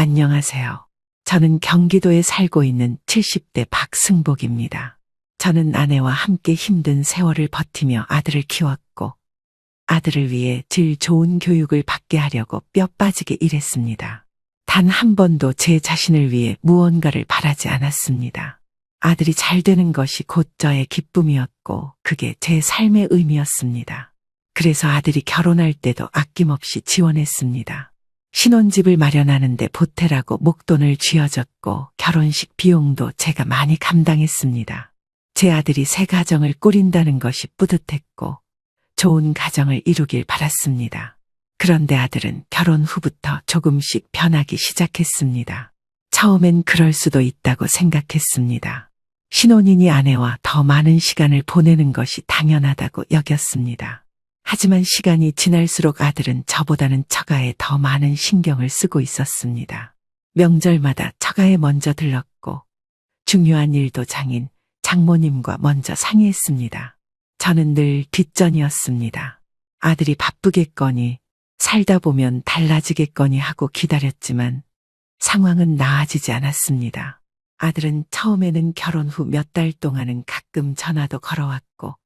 안녕하세요. 저는 경기도에 살고 있는 70대 박승복입니다. 저는 아내와 함께 힘든 세월을 버티며 아들을 키웠고 아들을 위해 질 좋은 교육을 받게 하려고 뼈 빠지게 일했습니다. 단 한 번도 제 자신을 위해 무언가를 바라지 않았습니다. 아들이 잘 되는 것이 곧 저의 기쁨이었고 그게 제 삶의 의미였습니다. 그래서 아들이 결혼할 때도 아낌없이 지원했습니다. 신혼집을 마련하는데 보태라고 목돈을 쥐어줬고 결혼식 비용도 제가 많이 감당했습니다. 제 아들이 새 가정을 꾸린다는 것이 뿌듯했고 좋은 가정을 이루길 바랐습니다. 그런데 아들은 결혼 후부터 조금씩 변하기 시작했습니다. 처음엔 그럴 수도 있다고 생각했습니다. 신혼인이 아내와 더 많은 시간을 보내는 것이 당연하다고 여겼습니다. 하지만 시간이 지날수록 아들은 저보다는 처가에 더 많은 신경을 쓰고 있었습니다. 명절마다 처가에 먼저 들렀고 중요한 일도 장인, 장모님과 먼저 상의했습니다. 저는 늘 뒷전이었습니다. 아들이 바쁘겠거니 살다 보면 달라지겠거니 하고 기다렸지만 상황은 나아지지 않았습니다. 아들은 처음에는 결혼 후 몇 달 동안은 가끔 전화도 걸어왔고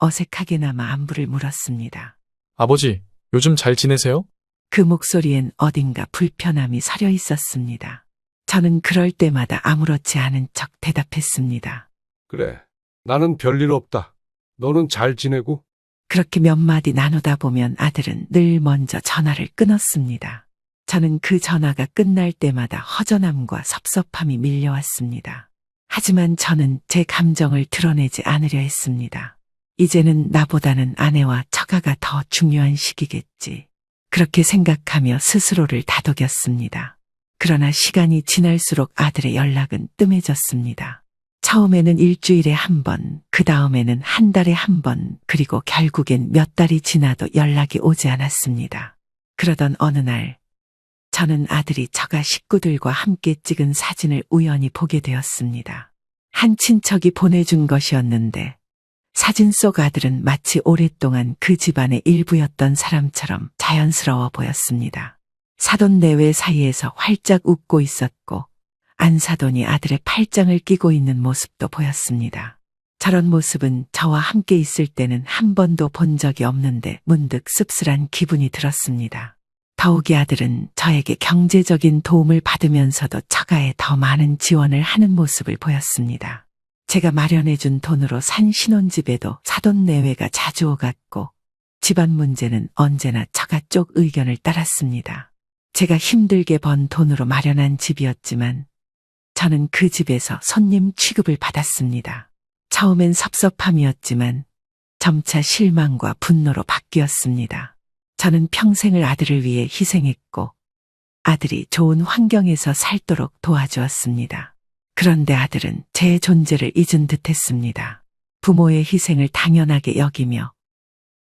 어색하게나마 안부를 물었습니다. 아버지, 요즘 잘 지내세요? 그 목소리엔 어딘가 불편함이 서려 있었습니다. 저는 그럴 때마다 아무렇지 않은 척 대답했습니다. 그래. 나는 별일 없다. 너는 잘 지내고? 그렇게 몇 마디 나누다 보면 아들은 늘 먼저 전화를 끊었습니다. 저는 그 전화가 끝날 때마다 허전함과 섭섭함이 밀려왔습니다. 하지만 저는 제 감정을 드러내지 않으려 했습니다. 이제는 나보다는 아내와 처가가 더 중요한 시기겠지. 그렇게 생각하며 스스로를 다독였습니다. 그러나 시간이 지날수록 아들의 연락은 뜸해졌습니다. 처음에는 일주일에 한 번, 그 다음에는 한 달에 한 번, 그리고 결국엔 몇 달이 지나도 연락이 오지 않았습니다. 그러던 어느 날, 저는 아들이 처가 식구들과 함께 찍은 사진을 우연히 보게 되었습니다. 한 친척이 보내준 것이었는데, 사진 속 아들은 마치 오랫동안 그 집안의 일부였던 사람처럼 자연스러워 보였습니다. 사돈 내외 사이에서 활짝 웃고 있었고, 안 사돈이 아들의 팔짱을 끼고 있는 모습도 보였습니다. 저런 모습은 저와 함께 있을 때는 한 번도 본 적이 없는데 문득 씁쓸한 기분이 들었습니다. 더욱이 아들은 저에게 경제적인 도움을 받으면서도 처가에 더 많은 지원을 하는 모습을 보였습니다. 제가 마련해준 돈으로 산 신혼집에도 사돈 내외가 자주 오갔고 집안 문제는 언제나 처가 쪽 의견을 따랐습니다. 제가 힘들게 번 돈으로 마련한 집이었지만 저는 그 집에서 손님 취급을 받았습니다. 처음엔 섭섭함이었지만 점차 실망과 분노로 바뀌었습니다. 저는 평생을 아들을 위해 희생했고 아들이 좋은 환경에서 살도록 도와주었습니다. 그런데 아들은 제 존재를 잊은 듯 했습니다. 부모의 희생을 당연하게 여기며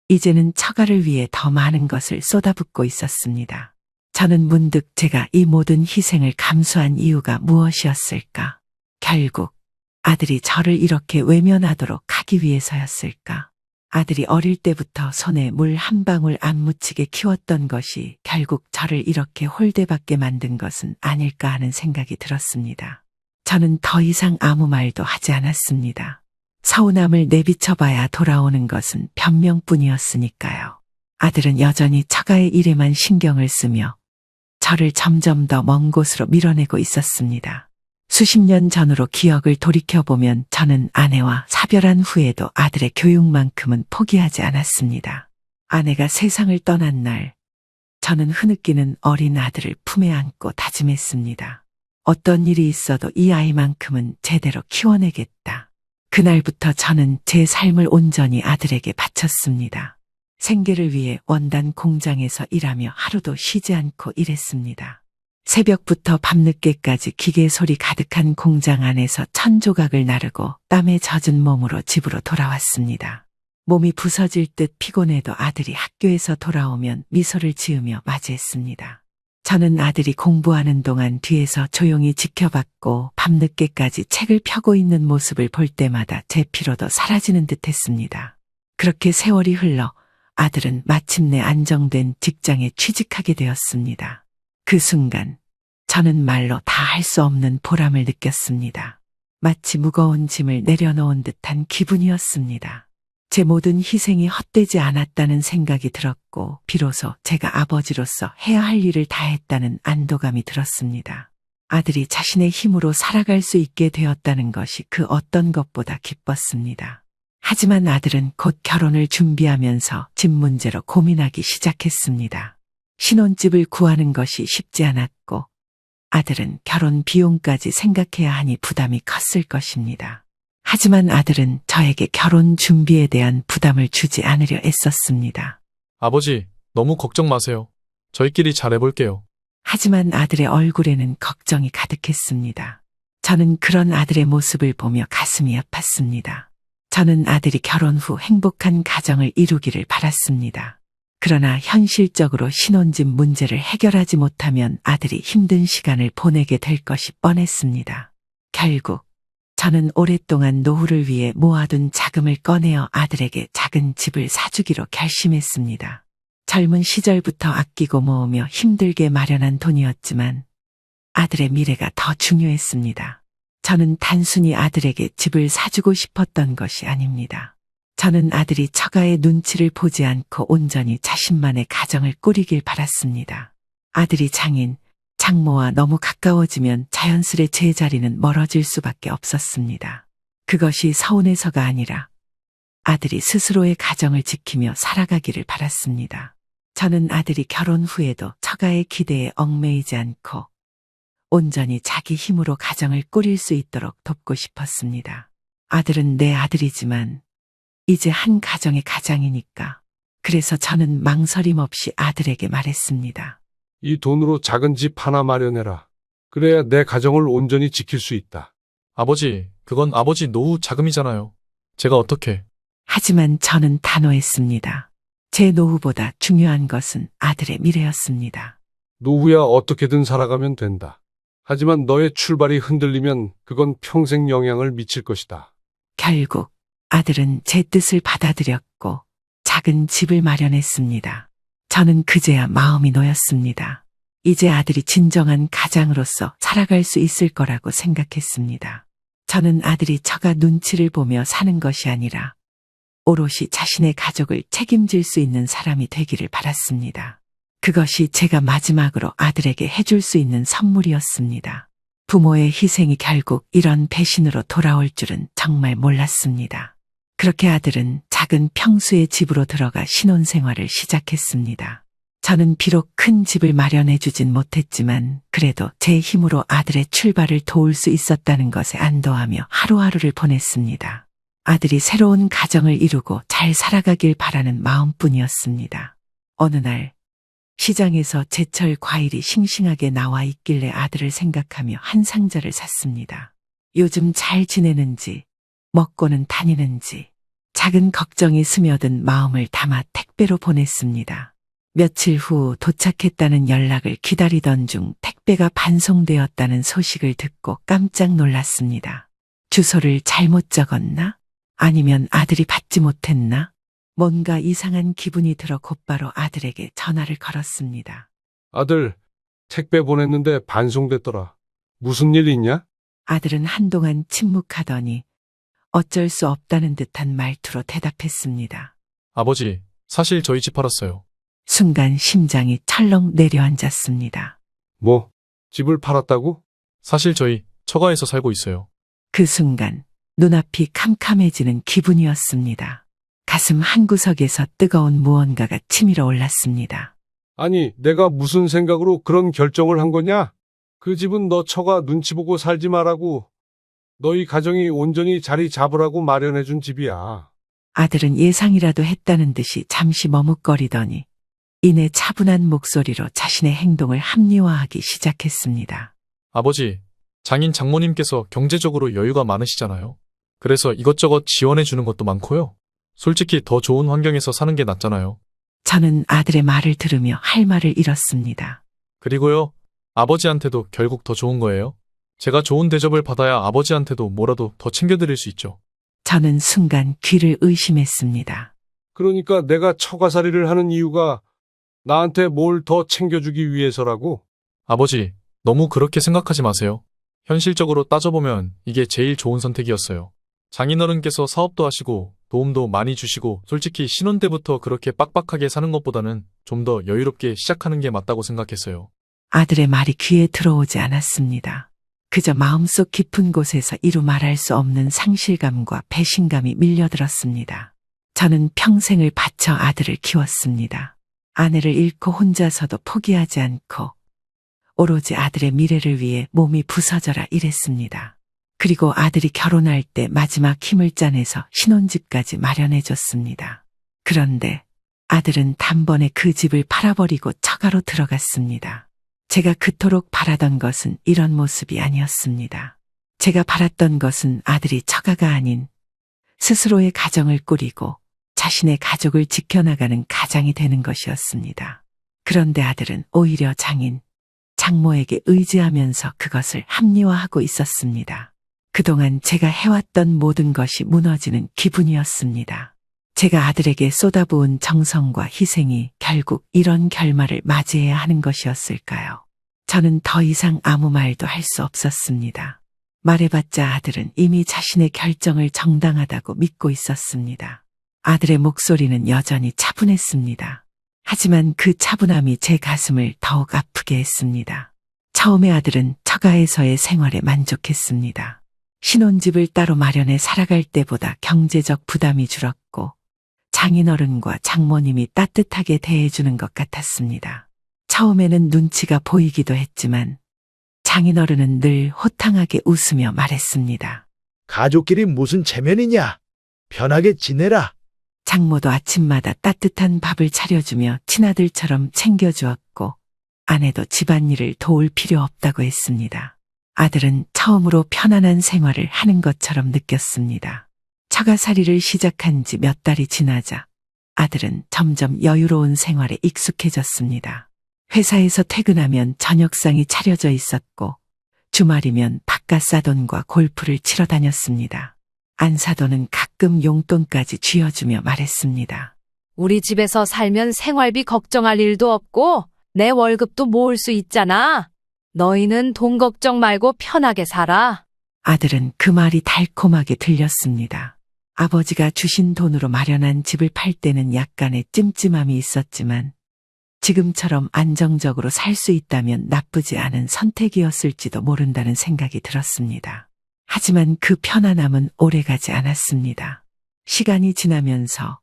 이제는 처가를 위해 더 많은 것을 쏟아붓고 있었습니다. 저는 문득 제가 이 모든 희생을 감수한 이유가 무엇이었을까? 결국 아들이 저를 이렇게 외면하도록 하기 위해서였을까? 아들이 어릴 때부터 손에 물 한 방울 안 묻히게 키웠던 것이 결국 저를 이렇게 홀대받게 만든 것은 아닐까 하는 생각이 들었습니다. 저는 더 이상 아무 말도 하지 않았습니다. 서운함을 내비쳐봐야 돌아오는 것은 변명뿐이었으니까요. 아들은 여전히 처가의 일에만 신경을 쓰며 저를 점점 더 먼 곳으로 밀어내고 있었습니다. 수십 년 전으로 기억을 돌이켜보면 저는 아내와 사별한 후에도 아들의 교육만큼은 포기하지 않았습니다. 아내가 세상을 떠난 날, 저는 흐느끼는 어린 아들을 품에 안고 다짐했습니다. 어떤 일이 있어도 이 아이만큼은 제대로 키워내겠다. 그날부터 저는 제 삶을 온전히 아들에게 바쳤습니다. 생계를 위해 원단 공장에서 일하며 하루도 쉬지 않고 일했습니다. 새벽부터 밤늦게까지 기계 소리 가득한 공장 안에서 천 조각을 나르고 땀에 젖은 몸으로 집으로 돌아왔습니다. 몸이 부서질 듯 피곤해도 아들이 학교에서 돌아오면 미소를 지으며 맞이했습니다. 저는 아들이 공부하는 동안 뒤에서 조용히 지켜봤고 밤늦게까지 책을 펴고 있는 모습을 볼 때마다 제 피로도 사라지는 듯 했습니다. 그렇게 세월이 흘러 아들은 마침내 안정된 직장에 취직하게 되었습니다. 그 순간 저는 말로 다 할 수 없는 보람을 느꼈습니다. 마치 무거운 짐을 내려놓은 듯한 기분이었습니다. 제 모든 희생이 헛되지 않았다는 생각이 들었고, 비로소 제가 아버지로서 해야 할 일을 다했다는 안도감이 들었습니다. 아들이 자신의 힘으로 살아갈 수 있게 되었다는 것이 그 어떤 것보다 기뻤습니다. 하지만 아들은 곧 결혼을 준비하면서 집 문제로 고민하기 시작했습니다. 신혼집을 구하는 것이 쉽지 않았고, 아들은 결혼 비용까지 생각해야 하니 부담이 컸을 것입니다. 하지만 아들은 저에게 결혼 준비에 대한 부담을 주지 않으려 애썼습니다. 아버지, 너무 걱정 마세요. 저희끼리 잘해볼게요. 하지만 아들의 얼굴에는 걱정이 가득했습니다. 저는 그런 아들의 모습을 보며 가슴이 아팠습니다. 저는 아들이 결혼 후 행복한 가정을 이루기를 바랐습니다. 그러나 현실적으로 신혼집 문제를 해결하지 못하면 아들이 힘든 시간을 보내게 될 것이 뻔했습니다. 결국 저는 오랫동안 노후를 위해 모아둔 자금을 꺼내어 아들에게 작은 집을 사주기로 결심했습니다. 젊은 시절부터 아끼고 모으며 힘들게 마련한 돈이었지만 아들의 미래가 더 중요했습니다. 저는 단순히 아들에게 집을 사주고 싶었던 것이 아닙니다. 저는 아들이 처가의 눈치를 보지 않고 온전히 자신만의 가정을 꾸리길 바랐습니다. 아들이 장인, 장모와 너무 가까워지면 자연스레 제 자리는 멀어질 수밖에 없었습니다. 그것이 서운해서가 아니라 아들이 스스로의 가정을 지키며 살아가기를 바랐습니다. 저는 아들이 결혼 후에도 처가의 기대에 얽매이지 않고 온전히 자기 힘으로 가정을 꾸릴 수 있도록 돕고 싶었습니다. 아들은 내 아들이지만 이제 한 가정의 가장이니까. 그래서 저는 망설임 없이 아들에게 말했습니다. 이 돈으로 작은 집 하나 마련해라. 그래야 내 가정을 온전히 지킬 수 있다. 아버지, 그건 아버지 노후 자금이잖아요. 제가 어떻게, 하지만 저는 단호했습니다. 제 노후보다 중요한 것은 아들의 미래였습니다. 노후야 어떻게든 살아가면 된다. 하지만 너의 출발이 흔들리면 그건 평생 영향을 미칠 것이다. 결국 아들은 제 뜻을 받아들였고 작은 집을 마련했습니다. 저는 그제야 마음이 놓였습니다. 이제 아들이 진정한 가장으로서 살아갈 수 있을 거라고 생각했습니다. 저는 아들이 처가 눈치를 보며 사는 것이 아니라 오롯이 자신의 가족을 책임질 수 있는 사람이 되기를 바랐습니다. 그것이 제가 마지막으로 아들에게 해줄 수 있는 선물이었습니다. 부모의 희생이 결국 이런 배신으로 돌아올 줄은 정말 몰랐습니다. 그렇게 아들은 작은 평수의 집으로 들어가 신혼생활을 시작했습니다. 저는 비록 큰 집을 마련해 주진 못했지만 그래도 제 힘으로 아들의 출발을 도울 수 있었다는 것에 안도하며 하루하루를 보냈습니다. 아들이 새로운 가정을 이루고 잘 살아가길 바라는 마음뿐이었습니다. 어느 날 시장에서 제철 과일이 싱싱하게 나와 있길래 아들을 생각하며 한 상자를 샀습니다. 요즘 잘 지내는지, 먹고는 다니는지, 작은 걱정이 스며든 마음을 담아 택배로 보냈습니다. 며칠 후 도착했다는 연락을 기다리던 중 택배가 반송되었다는 소식을 듣고 깜짝 놀랐습니다. 주소를 잘못 적었나? 아니면 아들이 받지 못했나? 뭔가 이상한 기분이 들어 곧바로 아들에게 전화를 걸었습니다. 아들, 택배 보냈는데 반송됐더라. 무슨 일 있냐? 아들은 한동안 침묵하더니 어쩔 수 없다는 듯한 말투로 대답했습니다. 아버지, 사실 저희 집 팔았어요. 순간 심장이 철렁 내려앉았습니다. 뭐, 집을 팔았다고? 사실 저희 처가에서 살고 있어요. 그 순간 눈앞이 캄캄해지는 기분이었습니다. 가슴 한구석에서 뜨거운 무언가가 치밀어 올랐습니다. 아니, 내가 무슨 생각으로 그런 결정을 한 거냐? 그 집은 너 처가 눈치 보고 살지 말라고. 너희 가정이 온전히 자리 잡으라고 마련해준 집이야. 아들은 예상이라도 했다는 듯이 잠시 머뭇거리더니 이내 차분한 목소리로 자신의 행동을 합리화하기 시작했습니다. 아버지, 장인 장모님께서 경제적으로 여유가 많으시잖아요. 그래서 이것저것 지원해 주는 것도 많고요. 솔직히 더 좋은 환경에서 사는 게 낫잖아요. 저는 아들의 말을 들으며 할 말을 잃었습니다. 그리고요, 아버지한테도 결국 더 좋은 거예요. 제가 좋은 대접을 받아야 아버지한테도 뭐라도 더 챙겨드릴 수 있죠. 저는 순간 귀를 의심했습니다. 그러니까 내가 처가살이를 하는 이유가 나한테 뭘 더 챙겨주기 위해서라고? 아버지, 너무 그렇게 생각하지 마세요. 현실적으로 따져보면 이게 제일 좋은 선택이었어요. 장인어른께서 사업도 하시고 도움도 많이 주시고 솔직히 신혼 때부터 그렇게 빡빡하게 사는 것보다는 좀 더 여유롭게 시작하는 게 맞다고 생각했어요. 아들의 말이 귀에 들어오지 않았습니다. 그저 마음속 깊은 곳에서 이루 말할 수 없는 상실감과 배신감이 밀려들었습니다. 저는 평생을 바쳐 아들을 키웠습니다. 아내를 잃고 혼자서도 포기하지 않고 오로지 아들의 미래를 위해 몸이 부서져라 일했습니다. 그리고 아들이 결혼할 때 마지막 힘을 짜내서 신혼집까지 마련해 줬습니다. 그런데 아들은 단번에 그 집을 팔아버리고 처가로 들어갔습니다. 제가 그토록 바라던 것은 이런 모습이 아니었습니다. 제가 바랐던 것은 아들이 처가가 아닌 스스로의 가정을 꾸리고 자신의 가족을 지켜나가는 가장이 되는 것이었습니다. 그런데 아들은 오히려 장인, 장모에게 의지하면서 그것을 합리화하고 있었습니다. 그동안 제가 해왔던 모든 것이 무너지는 기분이었습니다. 제가 아들에게 쏟아부은 정성과 희생이 결국 이런 결말을 맞이해야 하는 것이었을까요? 저는 더 이상 아무 말도 할 수 없었습니다. 말해봤자 아들은 이미 자신의 결정을 정당하다고 믿고 있었습니다. 아들의 목소리는 여전히 차분했습니다. 하지만 그 차분함이 제 가슴을 더욱 아프게 했습니다. 처음에 아들은 처가에서의 생활에 만족했습니다. 신혼집을 따로 마련해 살아갈 때보다 경제적 부담이 줄었고 장인어른과 장모님이 따뜻하게 대해주는 것 같았습니다. 처음에는 눈치가 보이기도 했지만 장인어른은 늘 호탕하게 웃으며 말했습니다. 가족끼리 무슨 체면이냐? 편하게 지내라. 장모도 아침마다 따뜻한 밥을 차려주며 친아들처럼 챙겨주었고 아내도 집안일을 도울 필요 없다고 했습니다. 아들은 처음으로 편안한 생활을 하는 것처럼 느꼈습니다. 처가살이를 시작한 지 몇 달이 지나자 아들은 점점 여유로운 생활에 익숙해졌습니다. 회사에서 퇴근하면 저녁상이 차려져 있었고 주말이면 바깥 사돈과 골프를 치러 다녔습니다. 안사돈은 가끔 용돈까지 쥐어주며 말했습니다. 우리 집에서 살면 생활비 걱정할 일도 없고 내 월급도 모을 수 있잖아. 너희는 돈 걱정 말고 편하게 살아. 아들은 그 말이 달콤하게 들렸습니다. 아버지가 주신 돈으로 마련한 집을 팔 때는 약간의 찜찜함이 있었지만 지금처럼 안정적으로 살 수 있다면 나쁘지 않은 선택이었을지도 모른다는 생각이 들었습니다. 하지만 그 편안함은 오래가지 않았습니다. 시간이 지나면서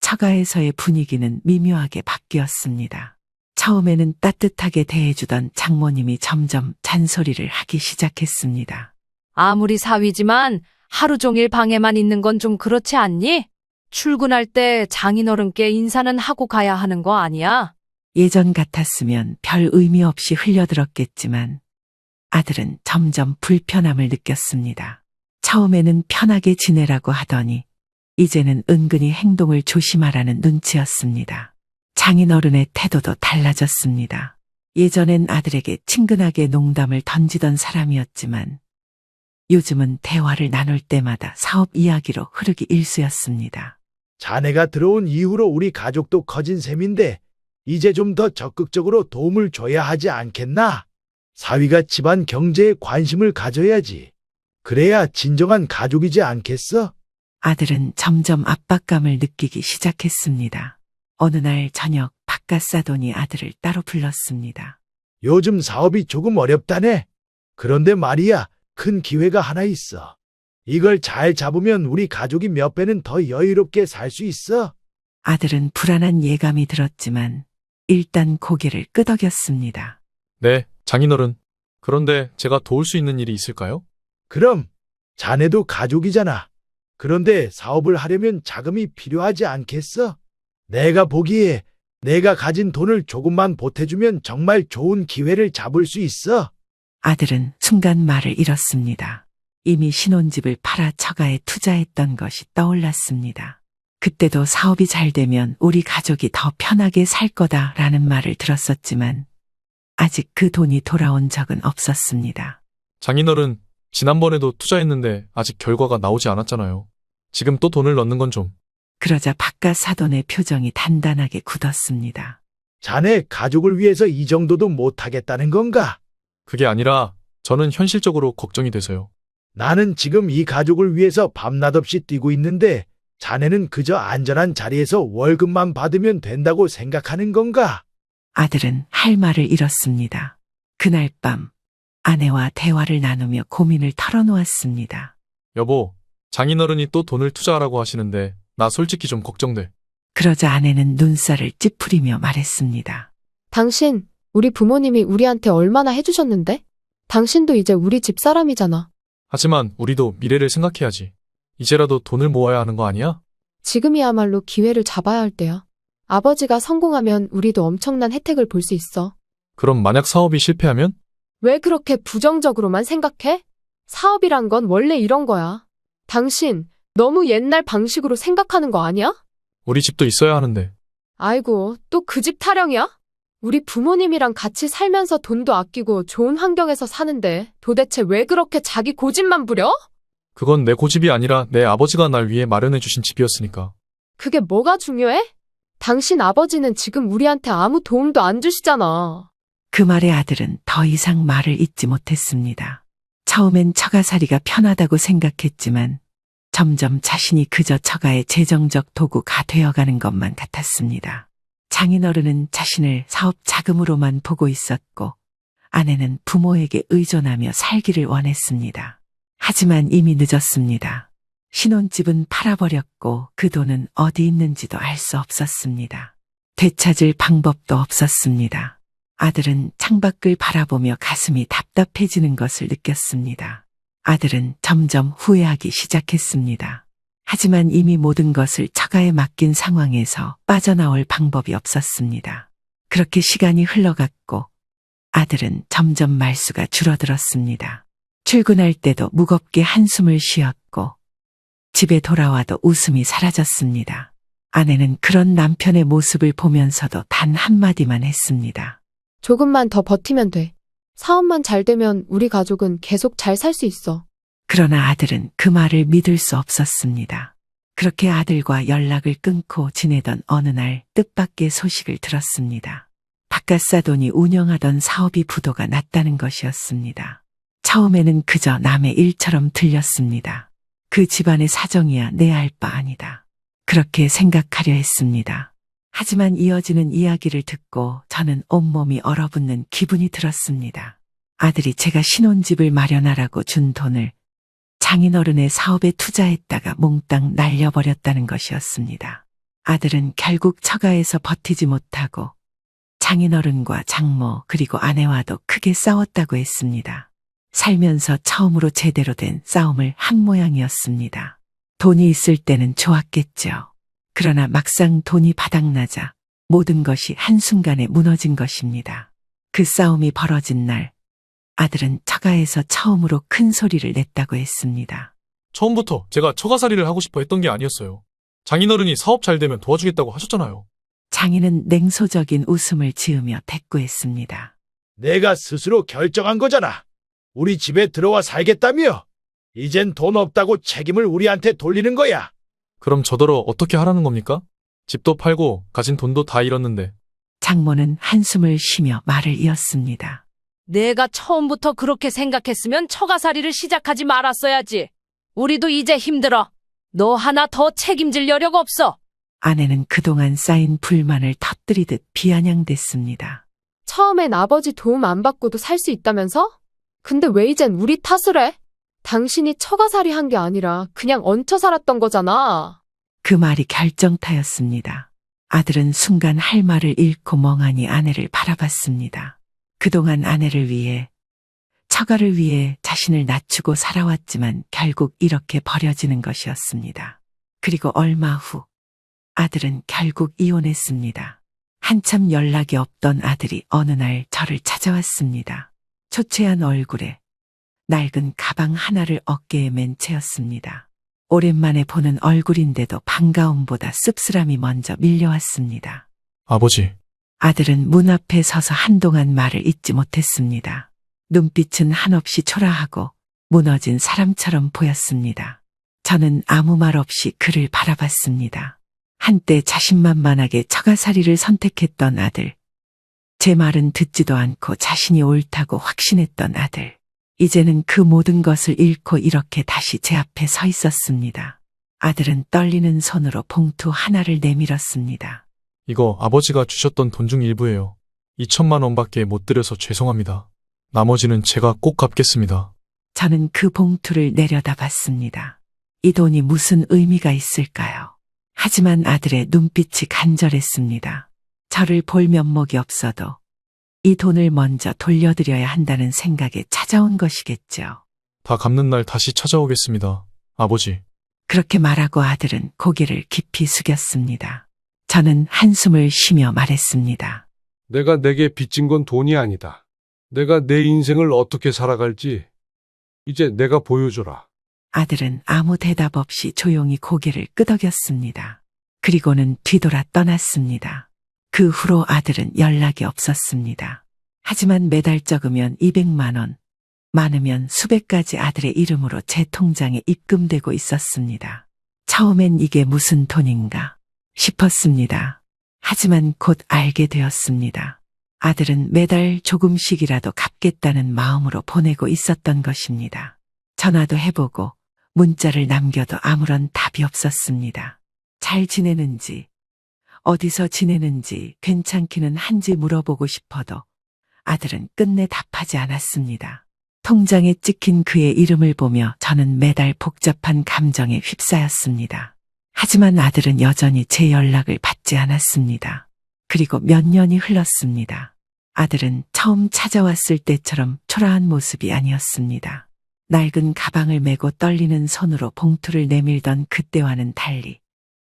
처가에서의 분위기는 미묘하게 바뀌었습니다. 처음에는 따뜻하게 대해주던 장모님이 점점 잔소리를 하기 시작했습니다. 아무리 사위지만 하루 종일 방에만 있는 건 좀 그렇지 않니? 출근할 때 장인어른께 인사는 하고 가야 하는 거 아니야? 예전 같았으면 별 의미 없이 흘려들었겠지만 아들은 점점 불편함을 느꼈습니다. 처음에는 편하게 지내라고 하더니 이제는 은근히 행동을 조심하라는 눈치였습니다. 장인어른의 태도도 달라졌습니다. 예전엔 아들에게 친근하게 농담을 던지던 사람이었지만 요즘은 대화를 나눌 때마다 사업 이야기로 흐르기 일쑤였습니다. 자네가 들어온 이후로 우리 가족도 커진 셈인데 이제 좀 더 적극적으로 도움을 줘야 하지 않겠나? 사위가 집안 경제에 관심을 가져야지. 그래야 진정한 가족이지 않겠어? 아들은 점점 압박감을 느끼기 시작했습니다. 어느 날 저녁 바깥 사돈이 아들을 따로 불렀습니다. 요즘 사업이 조금 어렵다네. 그런데 말이야, 큰 기회가 하나 있어. 이걸 잘 잡으면 우리 가족이 몇 배는 더 여유롭게 살 수 있어. 아들은 불안한 예감이 들었지만 일단 고개를 끄덕였습니다. 네, 장인어른. 그런데 제가 도울 수 있는 일이 있을까요? 그럼 자네도 가족이잖아. 그런데 사업을 하려면 자금이 필요하지 않겠어? 내가 보기에 내가 가진 돈을 조금만 보태주면 정말 좋은 기회를 잡을 수 있어. 아들은 순간 말을 잃었습니다. 이미 신혼집을 팔아 처가에 투자했던 것이 떠올랐습니다. 그때도 사업이 잘 되면 우리 가족이 더 편하게 살 거다라는 말을 들었었지만 아직 그 돈이 돌아온 적은 없었습니다. 장인어른, 지난번에도 투자했는데 아직 결과가 나오지 않았잖아요. 지금 또 돈을 넣는 건 좀. 그러자 바깥 사돈의 표정이 단단하게 굳었습니다. 자네 가족을 위해서 이 정도도 못하겠다는 건가? 그게 아니라 저는 현실적으로 걱정이 돼서요. 나는 지금 이 가족을 위해서 밤낮 없이 뛰고 있는데 자네는 그저 안전한 자리에서 월급만 받으면 된다고 생각하는 건가? 아들은 할 말을 잃었습니다. 그날 밤 아내와 대화를 나누며 고민을 털어놓았습니다. 여보, 장인어른이 또 돈을 투자하라고 하시는데 나 솔직히 좀 걱정돼. 그러자 아내는 눈살을 찌푸리며 말했습니다. 당신, 우리 부모님이 우리한테 얼마나 해주셨는데? 당신도 이제 우리 집 사람이잖아. 하지만 우리도 미래를 생각해야지. 이제라도 돈을 모아야 하는 거 아니야? 지금이야말로 기회를 잡아야 할 때야. 아버지가 성공하면 우리도 엄청난 혜택을 볼 수 있어. 그럼 만약 사업이 실패하면? 왜 그렇게 부정적으로만 생각해? 사업이란 건 원래 이런 거야. 당신, 너무 옛날 방식으로 생각하는 거 아니야? 우리 집도 있어야 하는데. 아이고, 또 그 집 타령이야? 우리 부모님이랑 같이 살면서 돈도 아끼고 좋은 환경에서 사는데 도대체 왜 그렇게 자기 고집만 부려? 그건 내 고집이 아니라 내 아버지가 날 위해 마련해 주신 집이었으니까. 그게 뭐가 중요해? 당신 아버지는 지금 우리한테 아무 도움도 안 주시잖아. 그 말에 아들은 더 이상 말을 잇지 못했습니다. 처음엔 처가살이가 편하다고 생각했지만 점점 자신이 그저 처가의 재정적 도구가 되어가는 것만 같았습니다. 장인어른은 자신을 사업 자금으로만 보고 있었고 아내는 부모에게 의존하며 살기를 원했습니다. 하지만 이미 늦었습니다. 신혼집은 팔아버렸고 그 돈은 어디 있는지도 알 수 없었습니다. 되찾을 방법도 없었습니다. 아들은 창밖을 바라보며 가슴이 답답해지는 것을 느꼈습니다. 아들은 점점 후회하기 시작했습니다. 하지만 이미 모든 것을 처가에 맡긴 상황에서 빠져나올 방법이 없었습니다. 그렇게 시간이 흘러갔고 아들은 점점 말수가 줄어들었습니다. 출근할 때도 무겁게 한숨을 쉬었고 집에 돌아와도 웃음이 사라졌습니다. 아내는 그런 남편의 모습을 보면서도 단 한마디만 했습니다. 조금만 더 버티면 돼. 사업만 잘 되면 우리 가족은 계속 잘 살 수 있어. 그러나 아들은 그 말을 믿을 수 없었습니다. 그렇게 아들과 연락을 끊고 지내던 어느 날 뜻밖의 소식을 들었습니다. 바깥사돈이 운영하던 사업이 부도가 났다는 것이었습니다. 처음에는 그저 남의 일처럼 들렸습니다. 그 집안의 사정이야 내 알 바 아니다. 그렇게 생각하려 했습니다. 하지만 이어지는 이야기를 듣고 저는 온몸이 얼어붙는 기분이 들었습니다. 아들이 제가 신혼집을 마련하라고 준 돈을 장인어른의 사업에 투자했다가 몽땅 날려버렸다는 것이었습니다. 아들은 결국 처가에서 버티지 못하고 장인어른과 장모 그리고 아내와도 크게 싸웠다고 했습니다. 살면서 처음으로 제대로 된 싸움을 한 모양이었습니다. 돈이 있을 때는 좋았겠죠. 그러나 막상 돈이 바닥나자 모든 것이 한순간에 무너진 것입니다. 그 싸움이 벌어진 날 아들은 처가에서 처음으로 큰 소리를 냈다고 했습니다. 처음부터 제가 처가살이를 하고 싶어 했던 게 아니었어요. 장인어른이 사업 잘 되면 도와주겠다고 하셨잖아요. 장인은 냉소적인 웃음을 지으며 대꾸했습니다. 내가 스스로 결정한 거잖아. 우리 집에 들어와 살겠다며. 이젠 돈 없다고 책임을 우리한테 돌리는 거야. 그럼 저더러 어떻게 하라는 겁니까? 집도 팔고 가진 돈도 다 잃었는데 장모는 한숨을 쉬며 말을 이었습니다. 내가 처음부터 그렇게 생각했으면 처가살이를 시작하지 말았어야지. 우리도 이제 힘들어. 너 하나 더 책임질 여력 없어. 아내는 그동안 쌓인 불만을 터뜨리듯 비아냥댔습니다. 처음엔 아버지 도움 안 받고도 살 수 있다면서? 근데 왜 이젠 우리 탓을 해? 당신이 처가살이 한 게 아니라 그냥 얹혀 살았던 거잖아. 그 말이 결정타였습니다. 아들은 순간 할 말을 잃고 멍하니 아내를 바라봤습니다. 그동안 아내를 위해, 처가를 위해 자신을 낮추고 살아왔지만 결국 이렇게 버려지는 것이었습니다. 그리고 얼마 후 아들은 결국 이혼했습니다. 한참 연락이 없던 아들이 어느 날 저를 찾아왔습니다. 초췌한 얼굴에 낡은 가방 하나를 어깨에 맨 채였습니다. 오랜만에 보는 얼굴인데도 반가움보다 씁쓸함이 먼저 밀려왔습니다. 아버지, 아들은 문 앞에 서서 한동안 말을 잇지 못했습니다. 눈빛은 한없이 초라하고 무너진 사람처럼 보였습니다. 저는 아무 말 없이 그를 바라봤습니다. 한때 자신만만하게 처가살이를 선택했던 아들. 제 말은 듣지도 않고 자신이 옳다고 확신했던 아들. 이제는 그 모든 것을 잃고 이렇게 다시 제 앞에 서 있었습니다. 아들은 떨리는 손으로 봉투 하나를 내밀었습니다. 이거 아버지가 주셨던 돈 중 일부예요. 2천만 원밖에 못 드려서 죄송합니다. 나머지는 제가 꼭 갚겠습니다. 저는 그 봉투를 내려다 봤습니다. 이 돈이 무슨 의미가 있을까요? 하지만 아들의 눈빛이 간절했습니다. 저를 볼 면목이 없어도 이 돈을 먼저 돌려드려야 한다는 생각에 찾아온 것이겠죠. 다 갚는 날 다시 찾아오겠습니다. 아버지. 그렇게 말하고 아들은 고개를 깊이 숙였습니다. 저는 한숨을 쉬며 말했습니다. 내가 내게 빚진 건 돈이 아니다. 내가 내 인생을 어떻게 살아갈지 이제 내가 보여줘라. 아들은 아무 대답 없이 조용히 고개를 끄덕였습니다. 그리고는 뒤돌아 떠났습니다. 그 후로 아들은 연락이 없었습니다. 하지만 매달 적으면 200만 원, 많으면 수백 가지 아들의 이름으로 제 통장에 입금되고 있었습니다. 처음엔 이게 무슨 돈인가 싶었습니다. 하지만 곧 알게 되었습니다. 아들은 매달 조금씩이라도 갚겠다는 마음으로 보내고 있었던 것입니다. 전화도 해보고 문자를 남겨도 아무런 답이 없었습니다. 잘 지내는지, 어디서 지내는지 괜찮기는 한지 물어보고 싶어도 아들은 끝내 답하지 않았습니다. 통장에 찍힌 그의 이름을 보며 저는 매달 복잡한 감정에 휩싸였습니다. 하지만 아들은 여전히 제 연락을 받지 않았습니다. 그리고 몇 년이 흘렀습니다. 아들은 처음 찾아왔을 때처럼 초라한 모습이 아니었습니다. 낡은 가방을 메고 떨리는 손으로 봉투를 내밀던 그때와는 달리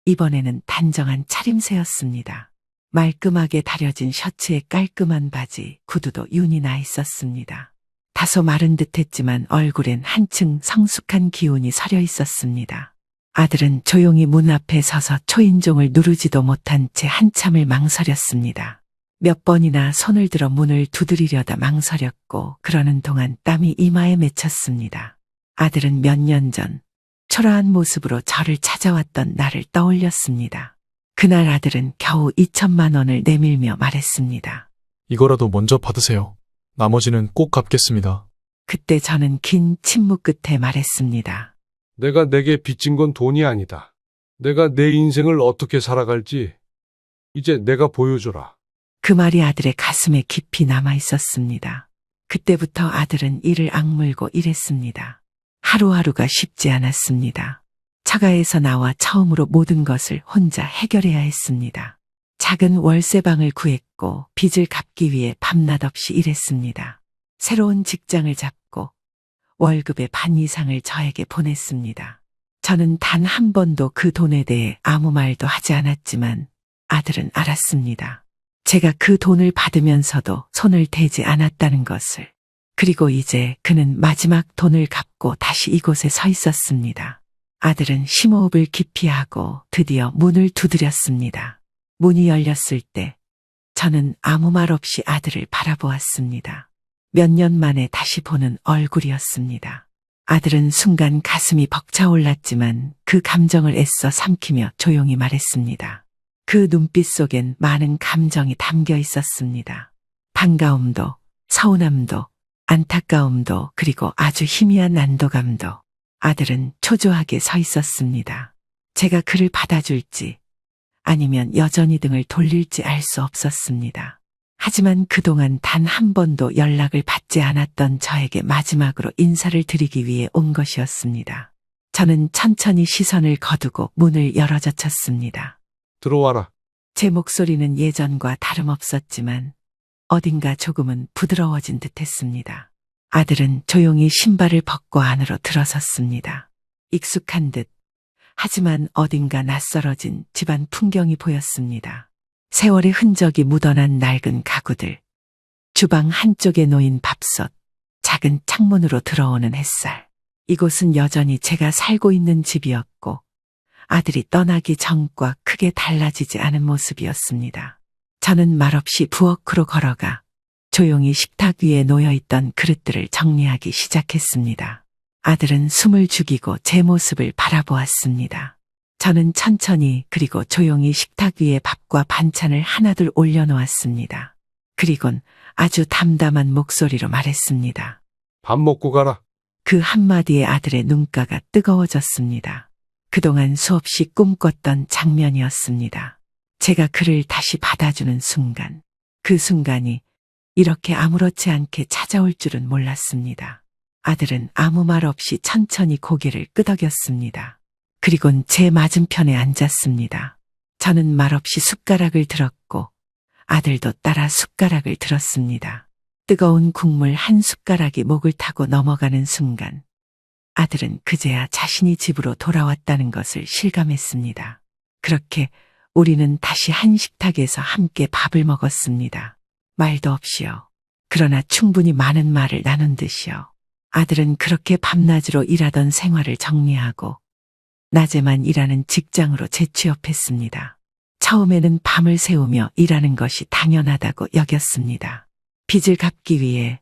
이번에는 단정한 차림새였습니다. 말끔하게 다려진 셔츠에 깔끔한 바지, 구두도 윤이 나 있었습니다. 다소 마른 듯 했지만 얼굴엔 한층 성숙한 기운이 서려 있었습니다. 아들은 조용히 문 앞에 서서 초인종을 누르지도 못한 채 한참을 망설였습니다. 몇 번이나 손을 들어 문을 두드리려다 망설였고 그러는 동안 땀이 이마에 맺혔습니다. 아들은 몇 년 전 초라한 모습으로 저를 찾아왔던 나를 떠올렸습니다. 그날 아들은 겨우 2천만 원을 내밀며 말했습니다. 이거라도 먼저 받으세요. 나머지는 꼭 갚겠습니다. 그때 저는 긴 침묵 끝에 말했습니다. 내가 내게 빚진 건 돈이 아니다. 내가 내 인생을 어떻게 살아갈지 이제 내가 보여줘라. 그 말이 아들의 가슴에 깊이 남아 있었습니다. 그때부터 아들은 이를 악물고 일했습니다. 하루하루가 쉽지 않았습니다. 처가에서 나와 처음으로 모든 것을 혼자 해결해야 했습니다. 작은 월세방을 구했고 빚을 갚기 위해 밤낮 없이 일했습니다. 새로운 직장을 잡고 월급의 반 이상을 저에게 보냈습니다. 저는 단 한 번도 그 돈에 대해 아무 말도 하지 않았지만 아들은 알았습니다. 제가 그 돈을 받으면서도 손을 대지 않았다는 것을. 그리고 이제 그는 마지막 돈을 갚고 다시 이곳에 서 있었습니다. 아들은 심호흡을 깊이 하고 드디어 문을 두드렸습니다. 문이 열렸을 때 저는 아무 말 없이 아들을 바라보았습니다. 몇 년 만에 다시 보는 얼굴이었습니다. 아들은 순간 가슴이 벅차올랐지만 그 감정을 애써 삼키며 조용히 말했습니다. 그 눈빛 속엔 많은 감정이 담겨 있었습니다. 반가움도, 서운함도, 안타까움도, 그리고 아주 희미한 안도감도. 아들은 초조하게 서 있었습니다. 제가 그를 받아줄지, 아니면 여전히 등을 돌릴지 알 수 없었습니다. 하지만 그동안 단 한 번도 연락을 받지 않았던 저에게 마지막으로 인사를 드리기 위해 온 것이었습니다. 저는 천천히 시선을 거두고 문을 열어젖혔습니다. 들어와라. 제 목소리는 예전과 다름없었지만 어딘가 조금은 부드러워진 듯 했습니다. 아들은 조용히 신발을 벗고 안으로 들어섰습니다. 익숙한 듯, 하지만 어딘가 낯설어진 집안 풍경이 보였습니다. 세월의 흔적이 묻어난 낡은 가구들, 주방 한쪽에 놓인 밥솥, 작은 창문으로 들어오는 햇살. 이곳은 여전히 제가 살고 있는 집이었고, 아들이 떠나기 전과 크게 달라지지 않은 모습이었습니다. 저는 말없이 부엌으로 걸어가 조용히 식탁 위에 놓여있던 그릇들을 정리하기 시작했습니다. 아들은 숨을 죽이고 제 모습을 바라보았습니다. 저는 천천히 그리고 조용히 식탁 위에 밥과 반찬을 하나둘 올려놓았습니다. 그리곤 아주 담담한 목소리로 말했습니다. 밥 먹고 가라. 그 한마디에 아들의 눈가가 뜨거워졌습니다. 그동안 수없이 꿈꿨던 장면이었습니다. 제가 그를 다시 받아주는 순간, 그 순간이 이렇게 아무렇지 않게 찾아올 줄은 몰랐습니다. 아들은 아무 말 없이 천천히 고개를 끄덕였습니다. 그리곤 제 맞은편에 앉았습니다. 저는 말없이 숟가락을 들었고, 아들도 따라 숟가락을 들었습니다. 뜨거운 국물 한 숟가락이 목을 타고 넘어가는 순간 아들은 그제야 자신이 집으로 돌아왔다는 것을 실감했습니다. 그렇게 우리는 다시 한 식탁에서 함께 밥을 먹었습니다. 말도 없이요. 그러나 충분히 많은 말을 나눈 듯이요. 아들은 그렇게 밤낮으로 일하던 생활을 정리하고 낮에만 일하는 직장으로 재취업했습니다. 처음에는 밤을 새우며 일하는 것이 당연하다고 여겼습니다. 빚을 갚기 위해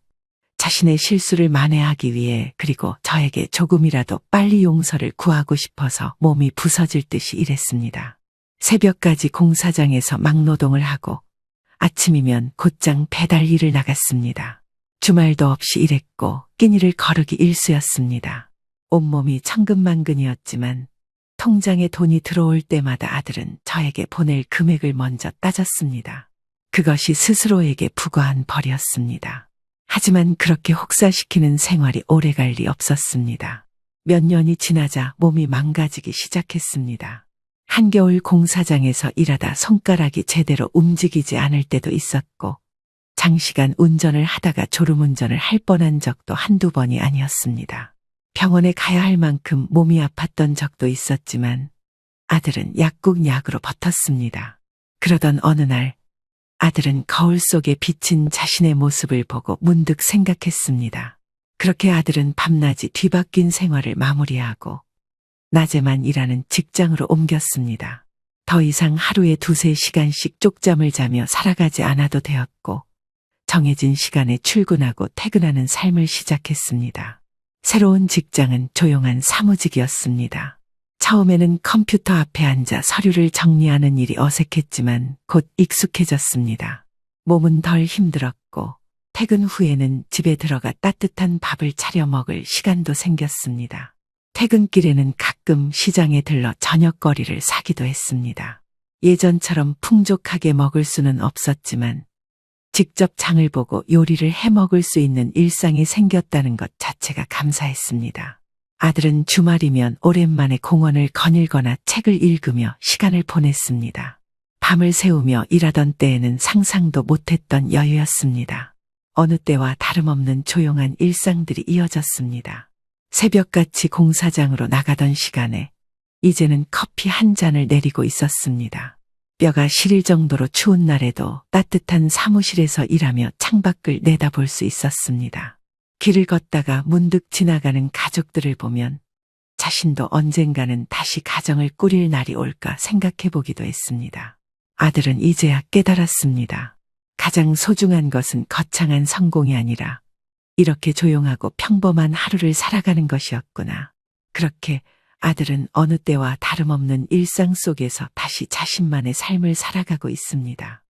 자신의 실수를 만회하기 위해 그리고 저에게 조금이라도 빨리 용서를 구하고 싶어서 몸이 부서질 듯이 일했습니다. 새벽까지 공사장에서 막노동을 하고 아침이면 곧장 배달 일을 나갔습니다. 주말도 없이 일했고 끼니를 거르기 일수였습니다. 온몸이 천근만근이었지만 통장에 돈이 들어올 때마다 아들은 저에게 보낼 금액을 먼저 따졌습니다. 그것이 스스로에게 부과한 벌이었습니다. 하지만 그렇게 혹사시키는 생활이 오래갈 리 없었습니다. 몇 년이 지나자 몸이 망가지기 시작했습니다. 한겨울 공사장에서 일하다 손가락이 제대로 움직이지 않을 때도 있었고, 장시간 운전을 하다가 졸음운전을 할 뻔한 적도 한두 번이 아니었습니다. 병원에 가야 할 만큼 몸이 아팠던 적도 있었지만, 아들은 약국 약으로 버텼습니다. 그러던 어느 날, 아들은 거울 속에 비친 자신의 모습을 보고 문득 생각했습니다. 그렇게 아들은 밤낮이 뒤바뀐 생활을 마무리하고 낮에만 일하는 직장으로 옮겼습니다. 더 이상 하루에 두세 시간씩 쪽잠을 자며 살아가지 않아도 되었고 정해진 시간에 출근하고 퇴근하는 삶을 시작했습니다. 새로운 직장은 조용한 사무직이었습니다. 처음에는 컴퓨터 앞에 앉아 서류를 정리하는 일이 어색했지만 곧 익숙해졌습니다. 몸은 덜 힘들었고 퇴근 후에는 집에 들어가 따뜻한 밥을 차려 먹을 시간도 생겼습니다. 퇴근길에는 가끔 시장에 들러 저녁거리를 사기도 했습니다. 예전처럼 풍족하게 먹을 수는 없었지만 직접 장을 보고 요리를 해 먹을 수 있는 일상이 생겼다는 것 자체가 감사했습니다. 아들은 주말이면 오랜만에 공원을 거닐거나 책을 읽으며 시간을 보냈습니다. 밤을 새우며 일하던 때에는 상상도 못했던 여유였습니다. 어느 때와 다름없는 조용한 일상들이 이어졌습니다. 새벽같이 공사장으로 나가던 시간에 이제는 커피 한 잔을 내리고 있었습니다. 뼈가 시릴 정도로 추운 날에도 따뜻한 사무실에서 일하며 창밖을 내다볼 수 있었습니다. 길을 걷다가 문득 지나가는 가족들을 보면 자신도 언젠가는 다시 가정을 꾸릴 날이 올까 생각해 보기도 했습니다. 아들은 이제야 깨달았습니다. 가장 소중한 것은 거창한 성공이 아니라 이렇게 조용하고 평범한 하루를 살아가는 것이었구나. 그렇게 아들은 어느 때와 다름없는 일상 속에서 다시 자신만의 삶을 살아가고 있습니다.